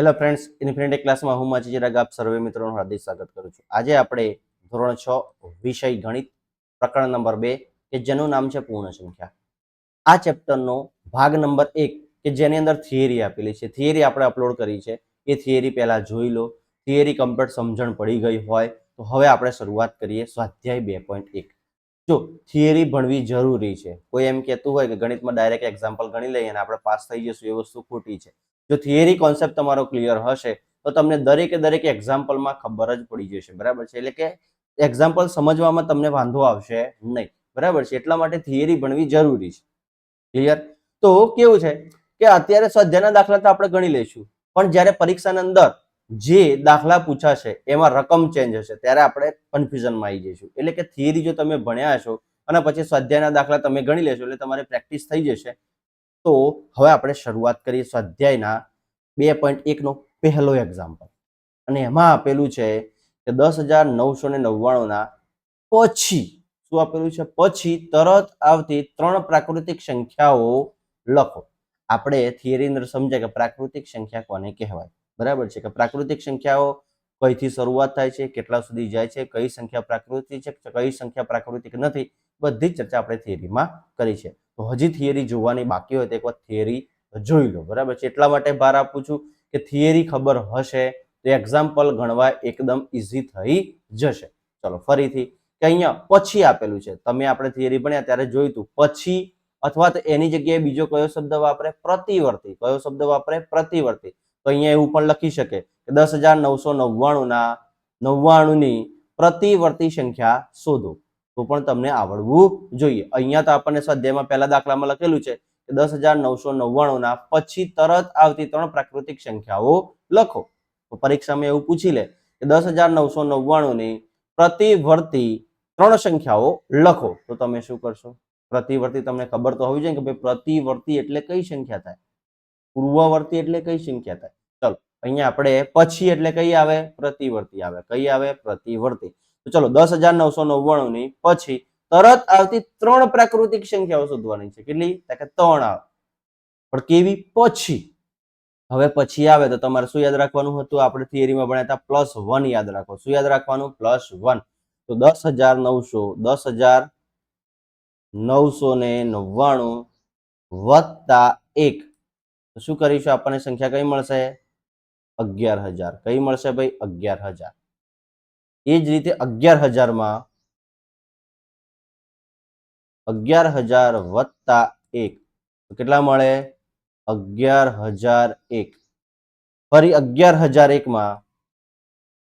Hello friends infinity ક્લાસમાં હું માછી ચિરાગ આપ સર્વે મિત્રોનું હાર્દિક સ્વાગત કરું છું. આજે આપણે ધોરણ છ, વિષય ગણિત, પ્રકરણ નંબર બે, કે જેનું નામ છે પૂર્ણ સંખ્યા આ ચેપ્ટરનો ભાગ નંબર એક, કે જેની અંદર થિયરી આપેલી છે. થિયરી આપણે અપલોડ કરી છે. એ થિયરી પહેલાં જોઈ લો. થિયરી કમ્પ્લીટ સમજણ પડી ગઈ હોય, તો હવે આપણે શરૂઆત કરીએ સ્વાધ્યાય બે પોઈન્ટ એક. જો થિયરી ભણવી જરૂરી છે. કોઈ એમ કહેતું હોય કે ગણિતમાં ડાયરેક્ટ એક્ઝામ્પલ ગણી લઈએ અને આપણે પાસ થઈ જશું, એ વસ્તુ ખોટી છે. જો થિયરી કોન્સેપ્ટ તમારો ક્લિયર હશે, તો તમને દરેકે દરેક એક્ઝામ્પલમાં ખબર જ પડી જશે, બરાબર છે? એટલે કે એક્ઝામ્પલ સમજવામાં તમને વાંધો આવશે નહીં, બરાબર છે? એટલા માટે થિયરી ભણવી જરૂરી છે. ક્લિયર તો કેવું છે કે અત્યારે સ્વાધ્યાયના દાખલા તો આપણે ગણી લઈશું, પણ જ્યારે પરીક્ષાની અંદર જે દાખલા પૂછાશે, એમાં રકમ ચેન્જ હશે, ત્યારે આપણે કન્ફ્યુઝનમાં આવી જઈશું. એટલે કે થિયરી જો તમે ભણ્યા છો અને પછી સ્વાધ્યાયના દાખલા તમે ગણી લેશો, એટલે તમારે પ્રેક્ટિસ થઈ જશે તો હવે આપણે શરૂઆત કરીએ સ્વાધ્યાયના બે પોઈન્ટ એકનો પહેલો એક્ઝામ્પલ અને એમાં આપેલું છે કે દસ હજાર નવસો ને નવ્વાણુંના પછી શું આપેલું છે? પછી તરત આવતી ત્રણ પ્રાકૃતિક સંખ્યાઓ લખો. આપણે થિયરી અંદર સમજાય કે પ્રાકૃતિક સંખ્યા કોને કહેવાય? બરાબર છે કે પ્રાકૃતિક સંખ્યાઓ કઈથી શરૂઆત થાય છે? કેટલા સુધી જાય છે? કઈ સંખ્યા પ્રાકૃતિક છે? કઈ સંખ્યા પ્રાકૃતિક નથી? બધી જ ચર્ચા આપણે થિયરીમાં કરી છે. તો હજી થિયરી જોવાની બાકી હોય તો એકવાર થિયરી જોઈ લો. બરાબર છે? એટલા માટે ભાર આપું છું કે થિયરી ખબર હશે તો એક્ઝામ્પલ ગણવા એકદમ ઇઝી થઈ જશે. ચલો, ફરીથી કે અહીંયા પછી આપેલું છે. તમે આપણે થિયરી ભણ્યા ત્યારે જોયું પછી અથવા તો એની જગ્યાએ બીજો કયો શબ્દ વાપરે? પ્રતિવર્તી. કયો શબ્દ વાપરે? પ્રતિવર્તી. તો અહીંયા એવું પણ લખી શકે કે દસ હજાર નવસો નવ્વાણુંના નવ્વાણુંની પ્રતિવર્તી સંખ્યા શોધો. તો પણ તમને આવડવું જોઈએ. અહીંયા તો આપણને સ્વાધ્યાયમાં પહેલા દાખલામાં લખેલું છે કે દસ હજાર નવસો નવ્વાણુંના પછી તરત આવતી ત્રણ પ્રાકૃતિક સંખ્યાઓ લખો. તો પરીક્ષામાં એવું પૂછી લે કે દસ હજાર નવસો નવ્વાણુંની પ્રતિવર્તી ત્રણ સંખ્યાઓ લખો. તો તમે શું કરશો? પ્રતિવર્તી તમને ખબર તો હોવી જોઈએ કે ભાઈ પ્રતિવર્તી એટલે કઈ સંખ્યા થાય? પૂર્વવર્તી એટલે કઈ સંખ્યા થાય? ચલો, અહીંયા આપણે પછી એટલે કઈ આવે? પ્રતિવર્તી આવે. કઈ આવે? પ્રતિવર્તી. તો ચલો દસ હજાર નવસો નવ્વાણું ની પછી તરત આવતી ત્રણ પ્રાકૃતિક સંખ્યાઓ શોધવાની છે. કેટલી? કે ત્રણ આવે. પણ કેવી? પછી. હવે પછી આવે તો તમારે શું યાદ રાખવાનું હતું? આપણે થિયરીમાં ભણ્યા હતા પ્લસ વન યાદ રાખો. શું યાદ રાખવાનું? Plus one. તો દસ હજાર નવસો, દસ હજાર નવસો ને નવ્વાણું વત્તા એક. શું કરીશું? આપણને સંખ્યા કઈ મળશે? અગિયાર હજાર. કઈ મળશે ભાઈ? અગિયાર હજાર. એ જ રીતે અગિયાર હજારમાં અગિયાર હજાર વત્તા એક. કેટલા મળે? અગિયાર હજાર એક. ફરી અગિયાર હજાર એકમાં,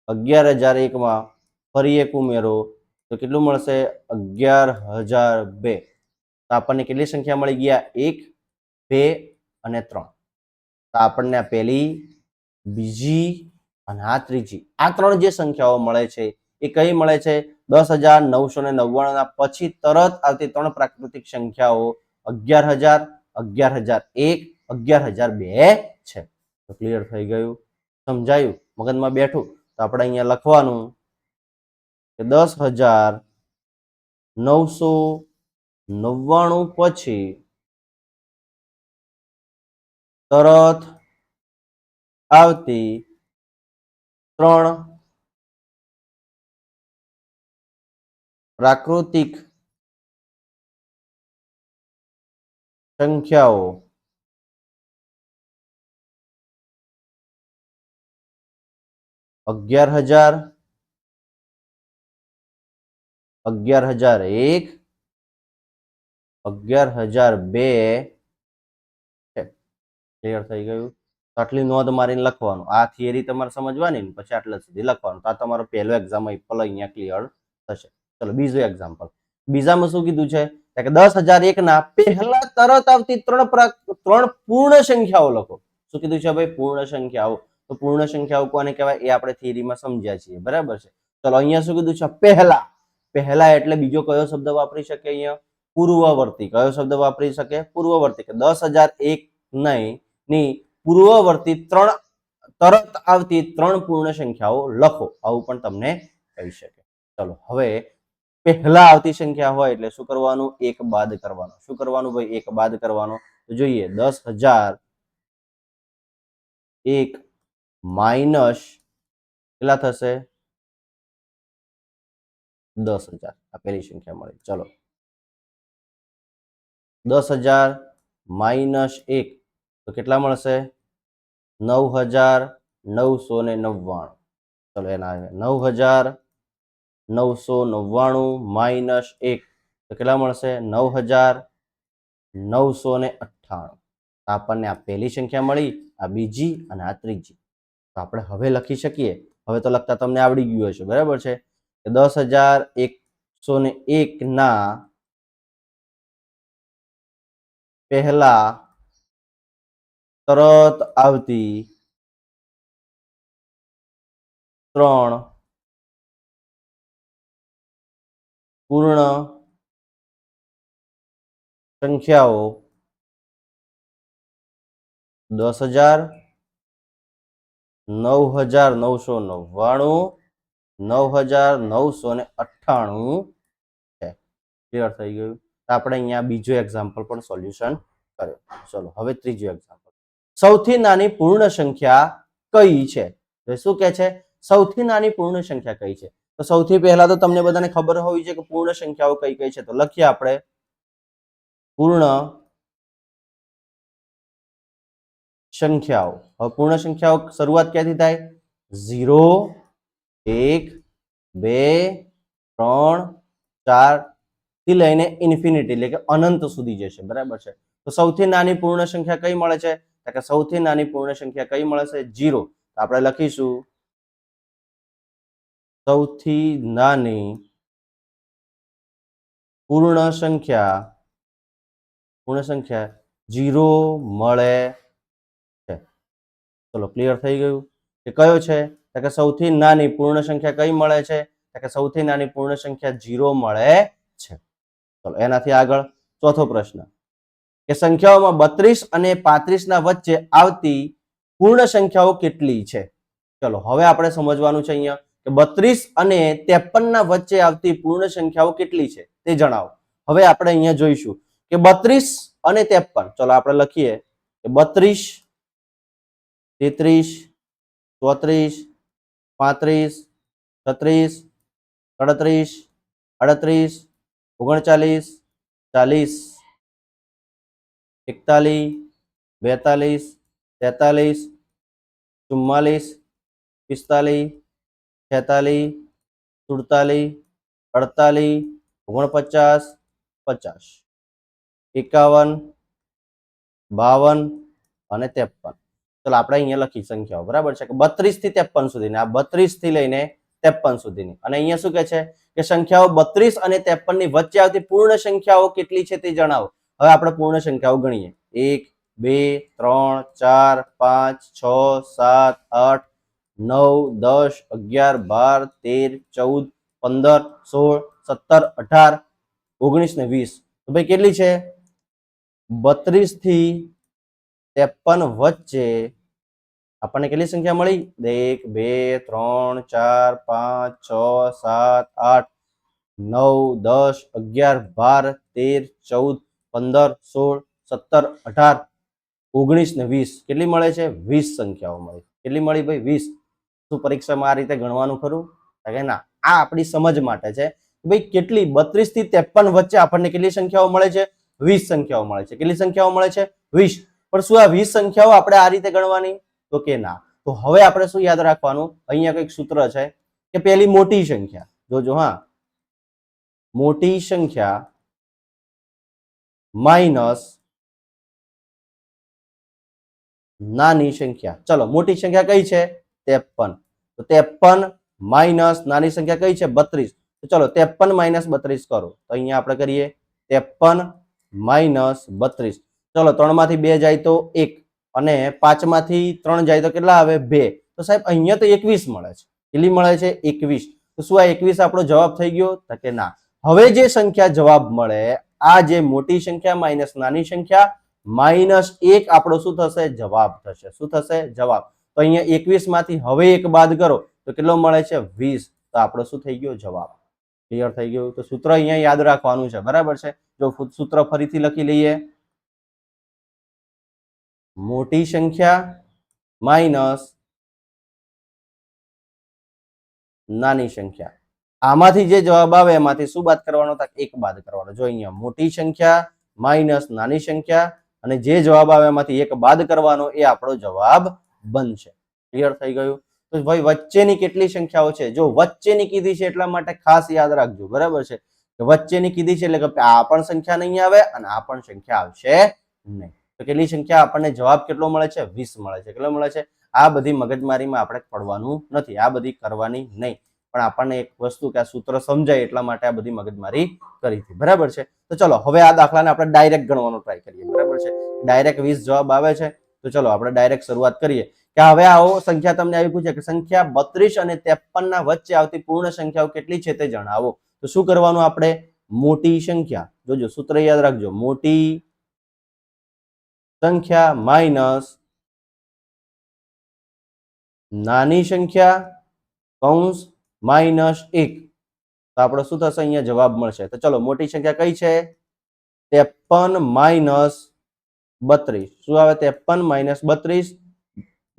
અગિયાર હજાર એકમાં ફરી એક ઉમેરો, તો કેટલું મળશે? અગિયાર હજાર બે. તો આપણને કેટલી સંખ્યા મળી ગયા? એક, બે અને ત્રણ. તો આપણને આ પહેલી, બીજી અને આ ત્રીજી, આ ત્રણ જે સંખ્યાઓ મળે છે, એ કઈ મળે છે? દસ હજાર નવસો ને નવ્વાણું પછી તરત આવતી ત્રણ પ્રાકૃતિક સંખ્યાઓ અગિયાર હજાર અગિયાર હજાર એક, અગિયાર હજાર બે છે. તો ક્લિયર થઈ ગયું? સમજાયું? મગજમાં બેઠું? તો આપણે અહીંયા લખવાનું કે દસ હજાર નવસો નવ્વાણું પછી તરત આવતી ત્રણ. પ્રાકૃતિક સંખ્યાઓ. અગિયાર હજાર. અગિયાર હજાર એક. અગિયાર હજાર બે. છે. ક્લિયર થઈ ગયું? તો આટલી નોંધ મારીને લખવાનું. આ થિયરી તમારે સમજવાની પછી આટલા સુધી લખવાનું. આ તમારો પહેલો એક્ઝામ અહીંયા ક્લિયર થશે. ચલો, બીજું એક્ઝામ્પલ બીજામાં શું કીધું છે? કે દસ હજાર એક ના પહેલા તરત આવતી ત્રણ ત્રણ પૂર્ણ સંખ્યાઓ લખો. શું કીધું છે ભાઈ? પૂર્ણ સંખ્યાઓ. તો પૂર્ણ સંખ્યાઓ કોને કહેવાય? એ આપણે થિયરીમાં સમજ્યા છીએ. બરાબર છે? ચલો, અહીંયા શું કીધું છે? પહેલા. પહેલા એટલે બીજો કયો શબ્દ વાપરી શકે અહીંયા? પૂર્વવર્તી. કયો શબ્દ વાપરી શકે? પૂર્વવર્તી. કે દસ હજાર એક નહીં પૂર્વવર્તી ત્રણ, તરત આવતી ત્રણ પૂર્ણ સંખ્યાઓ લખો. આવું પણ તમને કહી શકે. ચલો, હવે પહેલા આવતી સંખ્યા હોય એટલે શું કરવાનું? એક બાદ કરવાનો. શું કરવાનું ભાઈ? એક બાદ કરવાનો. તો જોઈએ, દસ હજાર એક માઇનસ કેટલા થશે? દસ હજાર. આ પહેલી સંખ્યા મળી. ચલો. દસ હજાર માઇનસ એક. તો કેટલા મળશે? નવ હજાર નવસો ને નવ્વાણું. ચલો એના નવ હજાર નવસો નવ્વાણું માઇનસ એક. તો કેટલા મળશે? નવ હજાર નવસો ને અઠ્ઠાણું. આપણને આ પહેલી સંખ્યા મળી, આ બીજી અને આ ત્રીજી. તો આપણે હવે લખી શકીએ. હવે તો લખતા તમને આવડી ગયું હશે. બરાબર છે? કે દસ હજાર એકસો ને એકના પહેલા તરત આવતી ત્રણ પૂર્ણ સંખ્યાઓ દસ હજાર, નવ હજાર નવસો નવ્વાણું, નવ હજાર નવસો ને અઠ્ઠાણું છે. ક્લિયર થઈ ગયું? આપણે અહીંયા બીજું એક્ઝામ્પલ પણ સોલ્યુશન કર્યો. ચલો, હવે ત્રીજો એક્ઝામ્પલ સૌથી નાની પૂર્ણ સંખ્યા કઈ છે? તો શું કે છે? સૌથી નાની પૂર્ણ સંખ્યા કઈ છે? તો સૌથી પહેલા તો તમને બધાને ખબર હોવી છે કે પૂર્ણ સંખ્યાઓ કઈ કઈ છે. તો લખીએ આપણે. પૂર્ણ સંખ્યાઓ. હવે પૂર્ણ સંખ્યાઓ શરૂઆત ક્યાંથી થાય? ઝીરો, એક, બે, ત્રણ, ચારથી લઈને ઇન્ફિનિટી એટલે કે અનંત સુધી જશે. બરાબર છે? તો સૌથી નાની પૂર્ણ સંખ્યા કઈ મળે છે? કે સૌથી નાની પૂર્ણ સંખ્યા કઈ મળશે? જીરો આપણે લખીશું. સૌથી નાની પૂર્ણ સંખ્યા પૂર્ણ સંખ્યા જીરો મળે છે. ચલો ક્લિયર થઈ ગયું. કે કયો છે? કે સૌથી નાની પૂર્ણ સંખ્યા કઈ મળે છે? કે સૌથી નાની પૂર્ણ સંખ્યા જીરો મળે છે. ચલો એનાથી આગળ ચોથો પ્રશ્ન. કે સંખ્યાઓમાં બત્રીસ અને પાંત્રીસના વચ્ચે આવતી પૂર્ણ સંખ્યાઓ કેટલી છે? ચલો, હવે આપણે સમજવાનું છે અહીંયા કે બત્રીસ અને ત્રેપનના વચ્ચે આવતી પૂર્ણ સંખ્યાઓ કેટલી છે તે જણાવો. હવે આપણે અહીંયા જોઈશું કે બત્રીસ અને ત્રેપન, ચલો આપણે લખીએ કે બત્રીસ, તેત્રીસ, ચોત્રીસ, પાંત્રીસ, છત્રીસ, સડત્રીસ, અડત્રીસ, ઓગણચાલીસ, ચાલીસ. એકતાલીસ, બેતાલીસ, તેતાલીસ, ચુમ્માલીસ, પિસ્તાલીસ, છેતાલીસ, સુડતાલીસ, અડતાલીસ, ઓગણપચાસ, પચાસ. એકાવન, બાવન અને ત્રેપન. ચલો, આપણે અહીંયા લખી સંખ્યાઓ બરાબર છે? કે બત્રીસથી ત્રેપન સુધીની. આ બત્રીસથી લઈને ત્રેપન સુધીની. અને અહીંયા શું કે છે? કે સંખ્યાઓ બત્રીસ અને ત્રેપનની વચ્ચે આવતી પૂર્ણ સંખ્યાઓ કેટલી છે તે જણાવો. હવે આપણે પૂર્ણ સંખ્યાઓ ગણીએ. એક, બે, ત્રણ, ચાર, પાંચ, છ, સાત, આઠ, નવ, દસ, અગિયાર, બાર, તેર, ચૌદ, પંદર, સોળ, સત્તર, અઢાર, ઓગણીસ ને વીસ. તો ભાઈ કેટલી છે? બત્રીસથી ત્રેપન વચ્ચે આપણને કેટલી સંખ્યા મળી? એક, બે, ત્રણ, ચાર, પાંચ, છ, સાત, આઠ, નવ, દસ, અગિયાર, બાર, તેર, ચૌદ પંદર, સોળ, સત્તર, અઢાર, ઓગણીસ ને વીસ. કેટલી મળે છે? વીસ સંખ્યાઓ મળી કેટલી મળી ભાઈ? વીસ. શું પરીક્ષામાં આ રીતે ગણવાનું ખરું? કે ના, આ આપણી સમજ માટે છે ભાઈ કેટલી બત્રીસથી ત્રેપન વચ્ચે આપણને કેટલી સંખ્યાઓ મળે છે? વીસ સંખ્યાઓ મળે છે. કેટલી સંખ્યાઓ મળે છે? વીસ. પણ શું આ વીસ સંખ્યાઓ આપણે આ રીતે ગણવાની? તો કે ના. તો હવે આપણે શું યાદ રાખવાનું? અહીંયા કંઈક સૂત્ર છે કે પેલી મોટી સંખ્યા. જોજો હા. મોટી સંખ્યા માઇનસ નાની સંખ્યા. ચલો, મોટી સંખ્યા કઈ છે? ત્રેપન. તો ત્રેપન માઇનસ નાની સંખ્યા કઈ છે? બત્રીસ. તો ચલો, ત્રેપન માઇનસ બત્રીસ કરો. તો અહીંયા આપણે કરીએ, ત્રેપન માઇનસ બત્રીસ. ચલો ત્રણમાંથી બે જાય તો એક. અને પાંચમાંથી ત્રણ જાય તો કેટલા આવે? બે. તો સાહેબ, અહીંયા તો એકવીસ મળે છે. કેટલી મળે છે? એકવીસ. તો શું આ એકવીસ આપણો જવાબ થઈ ગયો? તો કે ના. હવે જે સંખ્યા જવાબ મળે આ જે મોટી સંખ્યા માઇનસ નાની સંખ્યા, માઇનસ એક આપણો શું થશે? જવાબ થશે. શું થશે? જવાબ. તો અહીંયા એકવીસમાંથી હવે એક બાદ કરો, તો કેટલો મળે છે? વીસ. તો આપણો શું થઈ ગયો? જવાબ. ક્લિયર થઈ ગયું? તો સૂત્ર અહીંયા યાદ રાખવાનું છે. બરાબર છે? જો સૂત્ર ફરીથી લખી લઈએ. મોટી સંખ્યા, માઇનસ નાની સંખ્યા. આમાંથી જે જવાબ આવે, એમાંથી શું બાદ કરવાનો હતા એક બાદ કરવાનો. જો અહીંયા મોટી સંખ્યા માઇનસ નાની સંખ્યા, અને જે જવાબ આવે એમાંથી એક બાદ કરવાનો, એ આપણો જવાબ બનશે. ક્લિયર થઈ ગયું? તો ભાઈ, વચ્ચેની કેટલી સંખ્યાઓ છે? જો વચ્ચેની કીધી છે એટલા માટે ખાસ યાદ રાખજો, બરાબર છે? કે વચ્ચેની કીધી છે એટલે કે આ પણ સંખ્યા નહીં આવે અને આ પણ સંખ્યા આવશે નહીં. તો કેટલી સંખ્યા આપણને જવાબ કેટલો મળે છે? વીસ મળે છે. કેટલો મળે છે? આ બધી મગજમારીમાં આપણે પડવાનું નથી. આ બધી કરવાની નહીં. પણ આપણને એક વસ્તુ કે આ સૂત્ર સમજાય એટલા માટે આ બધી મગજમારી કરી હતી. બરાબર છે? તો ચલો, હવે આ દાખલાને આપણે ડાયરેક્ટ ગણવાનો ટ્રાય કરીએ. બરાબર છે? ડાયરેક્ટ વીસ જવાબ આવે છે. તો ચલો, આપણે ડાયરેક્ટ શરૂઆત કરીએ. કે હવે આવો સંખ્યા તમને આવી પૂછે કે સંખ્યા બત્રીસ અને ત્રેપન ના વચ્ચે આવતી પૂર્ણ સંખ્યાઓ કેટલી છે તે જણાવો. તો શું કરવાનું આપણે? મોટી સંખ્યા. જોજો, સૂત્ર યાદ રાખજો. મોટી સંખ્યા માઇનસ નાની સંખ્યા કૌંસ માઇનસ એક. તો આપણો શું થશે? અહીંયા જવાબ મળશે. તો ચલો, મોટી સંખ્યા કઈ છે? ત્રેપન માઇનસ બત્રીસ. શું આવે? ત્રેપન માઇનસ બત્રીસ?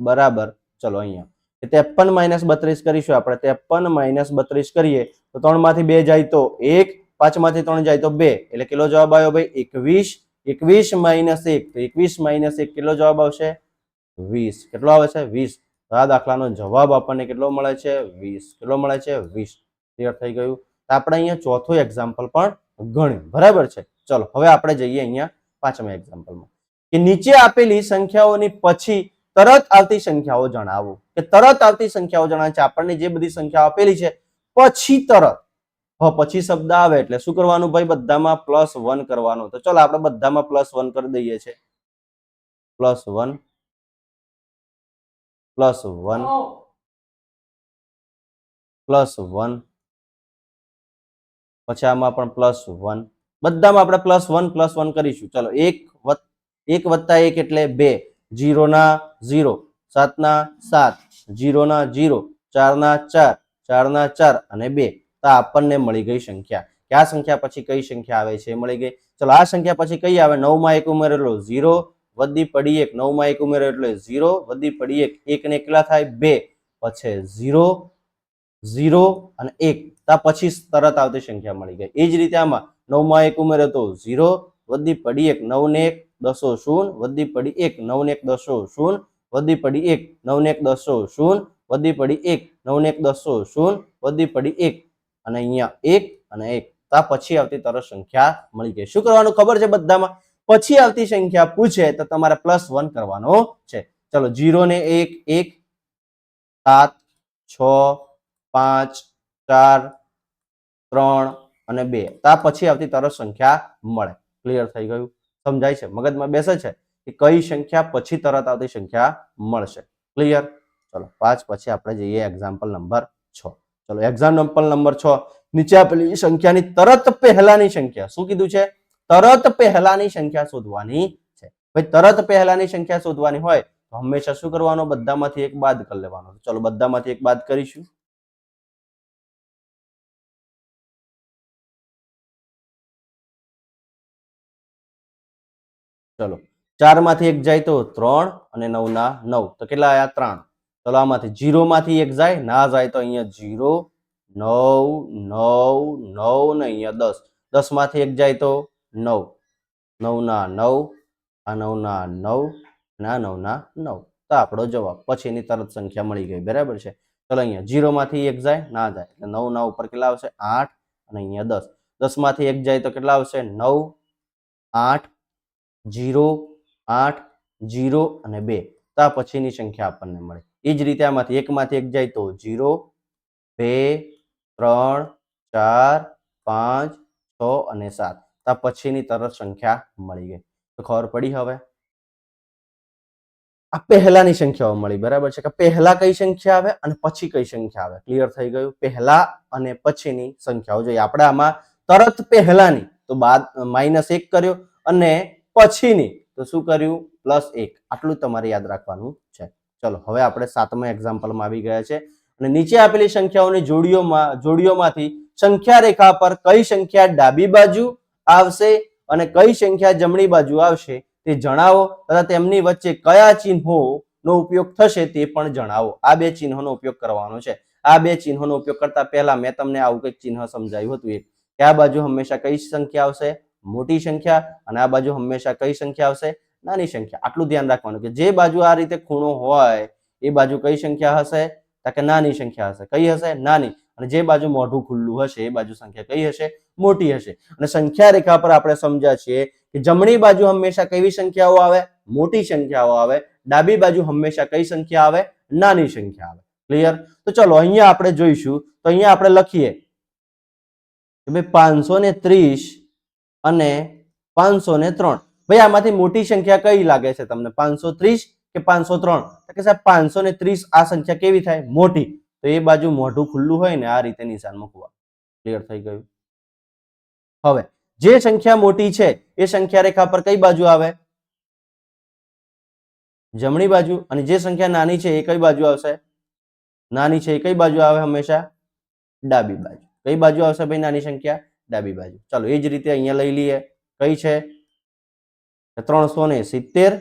બરાબર. ચલો, અહીંયા. ત્રેપન માઇનસ બત્રીસ કરીશું આપણે. ત્રેપન માઇનસ બત્રીસ કરીએ, તો ત્રણમાંથી બે જાય તો એક પાંચમાંથી ત્રણ જાય તો બે. એટલે કેટલો જવાબ આવ્યો ભાઈ? એકવીસ. એકવીસ માઇનસ એક. તો એકવીસ માઇનસ એક કેટલો જવાબ આવશે? વીસ. કેટલો આવે છે? વીસ. આ દાખલાનો જવાબ આપણને કેટલો મળે છે? વીસ. કેટલો મળે છે? વીસ. ક્લિયર થઈ ગયું? તો આપણે અહીંયા ચોથું એક્ઝામ્પલ પણ ગણ્યું. બરાબર છે? ચલો, હવે આપણે જઈએ અહીંયા પાંચમા એક્ઝામ્પલમાં કે નીચે આપેલી સંખ્યાઓની પછી તરત આવતી સંખ્યાઓ જણાવો. કે તરત આવતી સંખ્યાઓ જણાવે છે. આપણને જે બધી સંખ્યાઓ આપેલી છે, પછી તરત. પછી શબ્દ આવે એટલે શું કરવાનું ભાઈ? બધામાં પ્લસ વન કરવાનું. તો ચલો, આપણે બધામાં પ્લસ વન કરી દઈએ છીએ plus one plus one plus one પછી આમાં પણ પ્લસ વન બધામાં આપણે પ્લસ વન પ્લસ વન કરીશું. ચલો એક એક વત્તા એક એટલે બે. જીરો ના ઝીરો સાત ના સાત. જીરો ના જીરો ચાર ના ચાર. ચાર ના ચાર અને બે. તો આપણને મળી ગઈ સંખ્યા. કે આ સંખ્યા પછી કઈ સંખ્યા આવે છે? મળી ગઈ. ચલો આ સંખ્યા પછી કઈ આવે? નવમાં એક ઉમેરેલો. ઝીરો વધી પડી એક, નવમાં એક ઉમેરો એટલે ઝીરો વધી પડી એક એકને એકલા થાય બે, પછી ઝીરો ઝીરો અને એક. તા પછી તરત આવતી સંખ્યા મળી ગઈ. એ જ રીતે આમાં નવમાં એક ઉમેરો તો ઝીરો વધી પડી એક, નવ ને એક, દસો શૂન વધી પડી એક, નવ ને એક, દસો શૂન વધી પડી એક, નવ ને એક, દસો શૂન વધી પડી એક, નવ ને એક, દસો શૂન વધી પડી એક અને અહીંયા એક અને એક. તા પછી આવતી તરત સંખ્યા મળી ગઈ. શું કરવાનું ખબર છે બધામાં? પછી આવતી સંખ્યા પૂછે તો તમારે પ્લસ વન કરવાનો છે. ચલો જીરો ને એક એક, સાત, છ, પાંચ, ચાર, ત્રણ અને બે. તા પછી આવતી તરત સંખ્યા મળે. ક્લિયર થઈ ગયું? સમજાય છે? મગજમાં બેસે છે કે કઈ સંખ્યા પછી તરત આવતી સંખ્યા મળશે? ક્લિયર ચલો, પાંચ પછી આપણે જઈએ એક્ઝામ્પલ નંબર છ. ચલો એક્ઝામ્પલ નંબર છ. નીચે આપેલી સંખ્યાની તરત પહેલાની સંખ્યા. શું કીધું છે? તરત પહેલાની સંખ્યા શોધવાની છે. ભાઈ, તરત પહેલાની સંખ્યા શોધવાની હોય તો હંમેશા શું કરવાનો? બધામાંથી એક બાદ કરી લેવાનો. ચલો બધામાંથી એક બાદ કરીશું. ચલો ચારમાંથી એક જાય તો ત્રણ અને નવ ના નવ. તો કેટલા આયા? ત્રણ. ચલો, આમાંથી જીરો માંથી એક જાય, ના જાય તો અહીંયા જીરો, નવ નવ નવ ને અહીંયા દસ. દસમાંથી એક જાય તો નવ. નવના નવ, આ નવ ના નવ અને આ નવના નવ. તો આપણો જવાબ પછીની તરત સંખ્યા મળી ગઈ. બરાબર છે? ચલો અહીંયા જીરો માંથી એક જાય, ના જાય. એટલે નવ ના ઉપર કેટલા આવશે? આઠ અને અહીંયા દસ. દસમાંથી એક જાય તો કેટલા આવશે? નવ, આઠ, જીરો આઠ, જીરો અને બે. તો આ પછીની સંખ્યા આપણને મળે. એ જ રીતે આમાંથી એકમાંથી એક જાય તો જીરો, બે, ત્રણ, ચાર, પાંચ, છ અને સાત. તો પછીની તરત સંખ્યા મળી ગઈ. તો ખબર પડી હવે? આ પહેલાની સંખ્યાઓ મળી. બરાબર છે કે પહેલા કઈ સંખ્યા આવે અને પછી કઈ સંખ્યા આવે? ક્લિયર થઈ ગયું? પહેલા અને પછીની સંખ્યાઓ. જોઈએ આપણે આમાં તરત પહેલાની, તો બાદ માઇનસ એક કર્યો અને પછીની, તો શું કર્યું? પ્લસ એક. આટલું તમારે યાદ રાખવાનું છે. ચલો, હવે આપણે સાતમા એક્ઝામ્પલમાં આવી ગયા છે. અને નીચે આપેલી સંખ્યાઓની જોડીઓમાં, જોડીઓમાંથી સંખ્યા રેખા પર કઈ સંખ્યા ડાબી બાજુ આવશે અને કઈ સંખ્યા જમણી બાજુ આવશે તે જણાવો તથા તેમની વચ્ચે કયા ચિહ્નો નો ઉપયોગ થશે તે પણ જણાવો. આ બે ચિહ્નોનો ઉપયોગ કરવાનો છે. આ બે ચિહ્નોનો ઉપયોગ કરતા પહેલા મેં તમને આવું કંઈક ચિહ્ન સમજાવ્યું હતું. એક કે આ બાજુ હંમેશા કઈ સંખ્યા આવશે? મોટી સંખ્યા. અને આ બાજુ હંમેશા કઈ સંખ્યા આવશે? નાની સંખ્યા. આટલું ધ્યાન રાખવાનું કે જે બાજુ આ રીતે ખૂણો હોય, એ બાજુ કઈ સંખ્યા હશે? તો કે નાની સંખ્યા હશે. કઈ હશે? નાની. અને જે બાજુ મોઢું ખુલ્લું હશે, એ બાજુ સંખ્યા કઈ હશે? મોટી હશે. અને સંખ્યા રેખા પર આપણે સમજ્યા છીએ કે જમણી બાજુ હંમેશા કેવી સંખ્યાઓ આવે? મોટી સંખ્યાઓ આવે. ડાબી બાજુ હંમેશા કઈ સંખ્યા આવે? નાની સંખ્યા આવે. ક્લિયર તો ચલો, અહીંયા આપણે જોઈશું. તો અહીંયા આપણે લખીએ કે ભાઈ પાંચસો ને ત્રીસ અને પાંચસો ને ત્રણ. ભાઈ, આમાંથી મોટી સંખ્યા કઈ લાગે છે તમને? પાંચસો ત્રીસ કે પાંચસો ત્રણ? કે સાહેબ, પાંચસો ને ત્રીસ આ સંખ્યા કેવી થાય? મોટી. તો એ બાજુ મોઢું ખુલ્લું હોય ને આ રીતે નિશાન મૂકવા. ક્લિયર થઈ ગયું? હવે, જે સંખ્યા મોટી છે, એ સંખ્યા રેખા પર કઈ બાજુ આવે? જમણી બાજુ. અને જે સંખ્યા નાની છે, એ કઈ બાજુ આવશે? નાની છે, એ કઈ બાજુ આવે હંમેશા? ડાબી બાજુ. કઈ બાજુ આવશે ભાઈ નાની સંખ્યા? ડાબી બાજુ. ચાલો, એ જ રીતે અહીંયા લઈ લઈએ. કઈ છે? ત્રણસો સિત્તેર.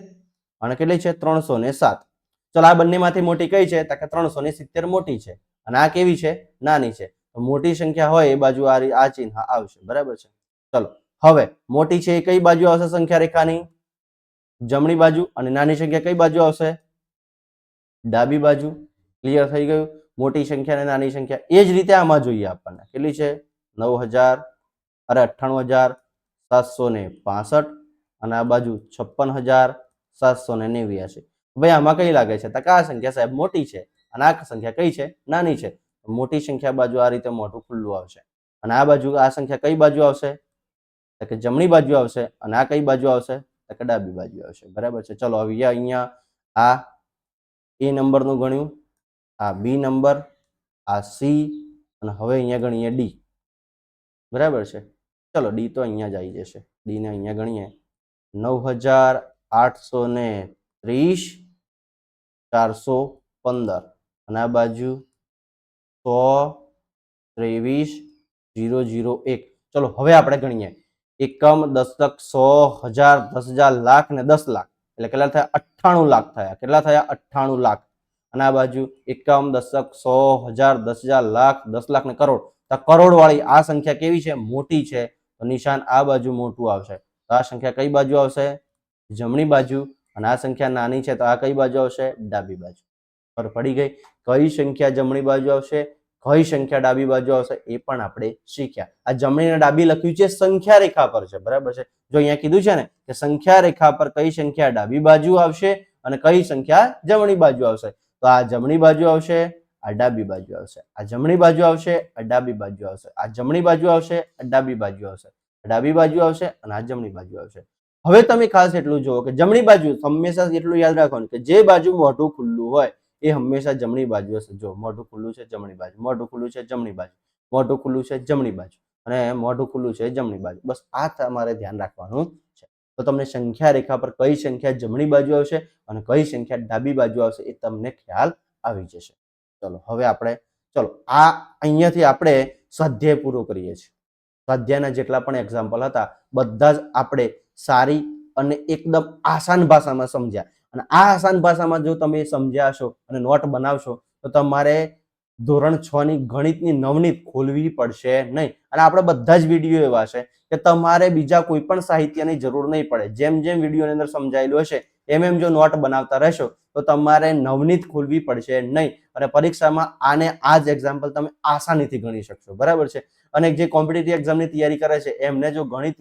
અને કેટલી છે? ત્રણસો ને સાત. ચલો, આ બંનેમાંથી મોટી કઈ છે? તો કે ત્રણસો ને સિત્તેર મોટી છે. અને આ કેવી છે? નાની છે. મોટી સંખ્યા હોય એ બાજુ આ આ ચિહ્ન આવશે. બરાબર છે? ચલો, હવે મોટી છે એ કઈ બાજુ આવશે સંખ્યા રેખાની? જમણી બાજુ અને નાની સંખ્યા કઈ બાજુ આવશે? ડાબી બાજુ. ક્લિયર થઈ ગયું? મોટી સંખ્યા અને નાની સંખ્યા. એ જ રીતે આમાં જોઈએ આપણને. કેટલી છે? નવ હજાર. અરે, અઠ્ઠાણું હજાર સાતસો ને પાસઠ. અને આ બાજુ છપ્પન હજાર સાતસો ને નેવ્યાસી ભાઈ, આમાં કઈ લાગે છે? તો આ સંખ્યા સાહેબ મોટી છે અને આ સંખ્યા કઈ છે? નાની છે. મોટી સંખ્યા બાજુ આ રીતે મોટું ખુલ્લું આવશે. અને આ બાજુ, આ સંખ્યા કઈ બાજુ આવશે? તો કે જમણી બાજુ આવશે અને આ કઈ બાજુ આવશે? તો કે ડાબી બાજુ આવશે. બરાબર છે? ચલો હવે અહીંયા. આ એ નંબરનું ગણ્યું. આ બી નંબર, આ સી અને હવે અહીંયા ગણીએ ડી. બરાબર છે? ચલો, ડી તો અહીંયા જ આવી જશે. ડી ને અહીંયા ગણીએ. નવ હજાર આઠસો ને ત્રીસ ચારસો પંદર. અને આ બાજુ સો ત્રેવીસ જીરો જીરો એક. ચલો, હવે આપણે ગણીએ. એકમ દશક સો હજાર, દસ હજાર લાખ ને દસ લાખ. એટલે કેટલા થયા? અઠ્ઠાણું લાખ થયા. કેટલા થયા? અઠ્ઠાણું લાખ. અને આ બાજુ એકમ દશક સો હજાર, દસ હજાર લાખ, દસ લાખ ને કરોડ. તો કરોડ વાળી આ સંખ્યા કેવી છે? મોટી છે. તો નિશાન આ બાજુ મોટું આવશે. તો આ સંખ્યા કઈ બાજુ આવશે? જમણી બાજુ અને આ સંખ્યા નાની છે તો આ કઈ બાજુ આવશે? ડાબી બાજુ. પર પડી ગઈ. કઈ સંખ્યા જમણી બાજુ આવશે? કઈ સંખ્યા ડાબી બાજુ આવશે? એ પણ આપણે શીખ્યા. આ જમણી અને ડાબી લખ્યું છે સંખ્યા રેખા પર છે. બરાબર છે? જો અહીંયા કીધું છે ને કે સંખ્યા રેખા પર કઈ સંખ્યા ડાબી બાજુ આવશે અને કઈ સંખ્યા જમણી બાજુ આવશે? તો આ જમણી બાજુ આવશે, આ ડાબી બાજુ આવશે. આ જમણી બાજુ આવશે, આ ડાબી બાજુ આવશે. આ જમણી બાજુ આવશે, આ ડાબી બાજુ આવશે. ડાબી બાજુ આવશે અને આ જમણી બાજુ આવશે. હવે તમે ખાસ એટલું જુઓ કે જમણી બાજુ હંમેશા એટલું યાદ રાખવાનું કે જે બાજુ મોઢું ખુલ્લું હોય, એ હંમેશા જમણી બાજુ હશે. જો મોઢું ખુલ્લું છે જમણી બાજુ, મોઢું ખુલ્લું છે જમણી બાજુ, મોઢું ખુલ્લું છે જમણી બાજુ અને મોઢું ખુલ્લું છે જમણી બાજુ. બસ આ તમારે ધ્યાન રાખવાનું છે. તો તમને સંખ્યા રેખા પર કઈ સંખ્યા જમણી બાજુ આવશે અને કઈ સંખ્યા ડાબી બાજુ આવશે એ તમને ખ્યાલ આવી જશે. ચલો, હવે આપણે, ચલો, આ અહીંયાથી આપણે સ્વાધ્યાય પૂરો કરીએ છીએ. સ્વાધ્યાયના જેટલા પણ એક્ઝામ્પલ હતા, બધા જ આપણે સારી અને એકદમ આસાન ભાષામાં સમજ્યા. અને આ આસાન ભાષામાં જો તમે સમજ્યા હશો અને નોટ બનાવશો, તો તમારે ધોરણ છ ની ગણિતની નવનીત ખોલવી પડશે નહીં. અને આપણે બધા જ વીડિયો એવા છે કે તમારે બીજા કોઈ પણ સાહિત્યની જરૂર નહીં પડે. જેમ જેમ વિડીયોની અંદર સમજાયેલું હશે, એમ એમ જો નોટ બનાવતા રહેશો, તો તમારે નવનીત ખોલવી પડશે નહીં. અને પરીક્ષામાં આને આ જ એક્ઝામ્પલ તમે આસાનીથી ગણી શકશો. બરાબર છે? અને જે કોમ્પિટિટિવ એક્ઝામની તૈયારી કરે છે, એમને જો ગણિત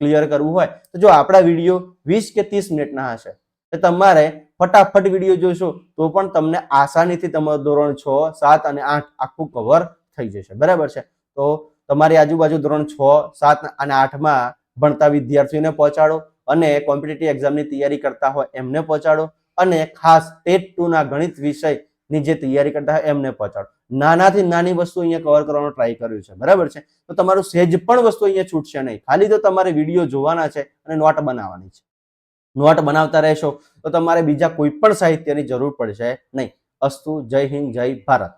ક્લિયર કરવું હોય, તો જો આપણા વીડિયો વીસ કે ત્રીસ મિનિટના હશે, તો તમારે ફટાફટ વીડિયો જોશો, તો પણ તમને આસાનીથી તમારું ધોરણ છ, સાત અને આઠ આખું કવર થઈ જશે. બરાબર છે? તો તમારી આજુબાજુ ધોરણ છ, સાત અને આઠમાં ભણતા વિદ્યાર્થીઓને પહોંચાડો અને કોમ્પિટેટિવ એક્ઝામની તૈયારી કરતા હોય એમને પહોંચાડો અને ખાસ ટેટ ટુના ગણિત વિષયની જે તૈયારી કરતા હોય એમને પહોંચાડો. નાનાથી નાની વસ્તુ અહીંયા કવર કરવાનો ટ્રાય કર્યું છે. બરાબર છે? તો તમારું સહેજ પણ વસ્તુ અહીંયા છૂટશે નહીં. ખાલી તો તમારે વીડિયો જોવાના છે અને નોટ બનાવવાની છે. નોટ બનાવતા રહેશો તો તમારે બીજા કોઈ પણ સાહિત્યની જરૂર પડશે નહીં. અસ્તુ, જય હિન્દ, જય ભારત.